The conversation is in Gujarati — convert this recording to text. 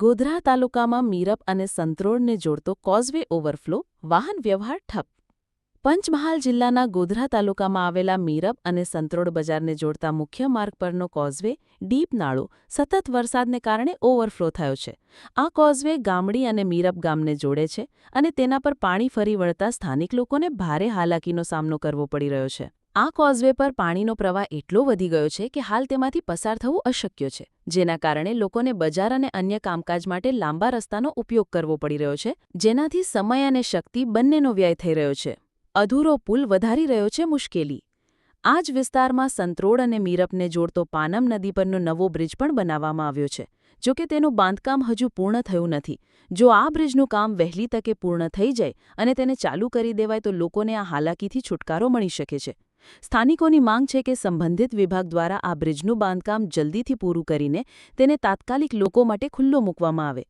ગોધરા તાલુકામાં મીરપ અને સંતરોડને જોડતો કોઝવે ઓવરફ્લો વાહન વ્યવહાર ઠપ. પંચમહાલ જિલ્લાના ગોધરા તાલુકામાં આવેલા મીરપ અને સંતરોડ બજારને જોડતા મુખ્ય માર્ગ પરનો કોઝવે ડીપ નાળો, સતત વરસાદને કારણે ઓવરફ્લો થયો છે. આ કોઝવે ગામડી અને મીરપ ગામને જોડે છે અને તેના પર પાણી ફરી વળતા સ્થાનિક લોકોને ભારે હાલાકીનો સામનો કરવો પડી રહ્યો છે. આ કોઝવે પર પાણીનો પ્રવાહ એટલો વધી ગયો છે કે હાલ તેમાંથી પસાર થવું અશક્ય છે, જેના કારણે લોકોને બજાર અને અન્ય કામકાજ માટે લાંબા રસ્તાનો ઉપયોગ કરવો પડી રહ્યો છે, જેનાથી સમય અને શક્તિ બંનેનો વ્યય થઈ રહ્યો છે. અધૂરો પુલ વધારી રહ્યો છે મુશ્કેલી. આ જ વિસ્તારમાં સંત્રોડ અને મીરપને જોડતો પાનમ નદી પરનો નવો બ્રિજ પણ બનાવવામાં આવ્યો છે, જો કે તેનું બાંધકામ હજુ પૂર્ણ થયું નથી. જો આ બ્રિજનું કામ વહેલી તકે પૂર્ણ થઈ જાય અને તેને ચાલુ કરી દેવાય તો લોકોને આ હાલાકીથી છુટકારો મળી શકે છે. સ્થાનિકોની માંગ છે કે સંબંધિત વિભાગ દ્વારા આ બ્રિજનું બાંધકામ જલ્દીથી પૂરું કરીને તેને તાત્કાલિક લોકો માટે ખુલ્લો મૂકવામાં આવે.